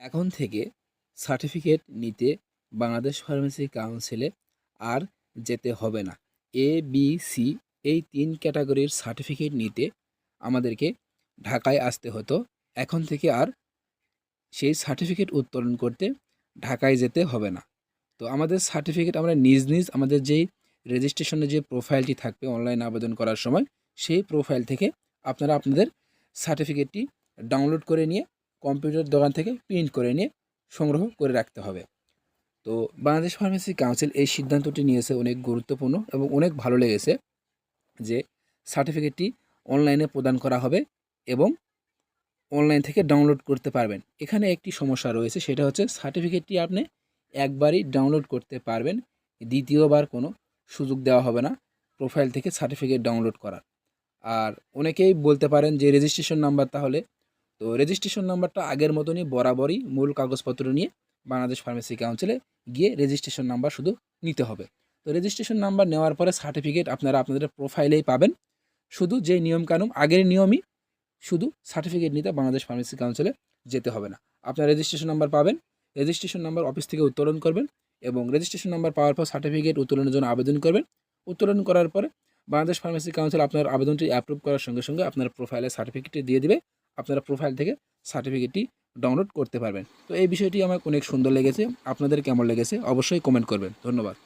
এখন থেকে সার্টিফিকেট নিতে বাংলাদেশ ফার্মেসি কাউন্সিলে আর যেতে হবে না। এ বি সি এই তিন ক্যাটাগরির সার্টিফিকেট নিতে আমাদেরকে ঢাকায় আসতে হতো। এখন থেকে আর সেই সার্টিফিকেট উত্তোলন করতে ঢাকায় যেতে হবে না। তো আমাদের সার্টিফিকেট আমরা নিজ নিজ আমাদের যেই রেজিস্ট্রেশনের যে প্রোফাইলটি থাকবে অনলাইন আবেদন করার সময় সেই প্রোফাইল থেকে আপনারা আপনাদের সার্টিফিকেটটি ডাউনলোড করে নিয়ে কম্পিউটার দোকান থেকে প্রিন্ট করে নিয়ে সংগ্রহ করে রাখতে হবে। তো বাংলাদেশ ফার্মেসি কাউন্সিল এই সিদ্ধান্তটি নিয়েছে অনেক গুরুত্বপূর্ণ এবং অনেক ভালো লেগেছে যে সার্টিফিকেটটি অনলাইনে প্রদান করা হবে এবং অনলাইন থেকে ডাউনলোড করতে পারবেন। এখানে একটি সমস্যা রয়েছে, সেটা হচ্ছে সার্টিফিকেটটি আপনি একবারই ডাউনলোড করতে পারবেন, দ্বিতীয়বার কোনো সুযোগ দেওয়া হবে না প্রোফাইল থেকে সার্টিফিকেট ডাউনলোড করার। আর অনেকেই বলতে পারেন যে রেজিস্ট্রেশন নাম্বার তাহলে তো রেজিস্ট্রেশন নাম্বারটা আগের মতনই বরাবরই মূল কাগজপত্র নিয়ে বাংলাদেশ ফার্মেসি কাউন্সিলে গিয়ে রেজিস্ট্রেশন নাম্বার শুধু নিতে হবে। তো রেজিস্ট্রেশন নাম্বার নেওয়ার পরে সার্টিফিকেট আপনারা আপনাদের প্রোফাইলেই পাবেন। শুধু যে নিয়মকানুন, আগের নিয়মই শুধু সার্টিফিকেট নিতে বাংলাদেশ ফার্মেসি কাউন্সিলে যেতে হবে না। আপনার রেজিস্ট্রেশন নাম্বার পাবেন রেজিস্ট্রেশন নাম্বার অফিস থেকে উত্তোলন করবেন এবং রেজিস্ট্রেশন নাম্বার পাওয়ার পর সার্টিফিকেট উত্তোলনের জন্য আবেদন করবেন। উত্তোলন করার পরে বাংলাদেশ ফার্মেসি কাউন্সিল আপনার আবেদনটি অ্যাপ্রুভ করার সঙ্গে সঙ্গে আপনার প্রোফাইলে সার্টিফিকেটটি দিয়ে দিবে। আপনারা প্রোফাইল থেকে সার্টিফিকেটটি ডাউনলোড করতে পারবেন। তো এই বিষয়টি আমার অনেক সুন্দর লেগেছে। আপনাদের কেমন লেগেছে? অবশ্যই কমেন্ট করবেন। ধন্যবাদ।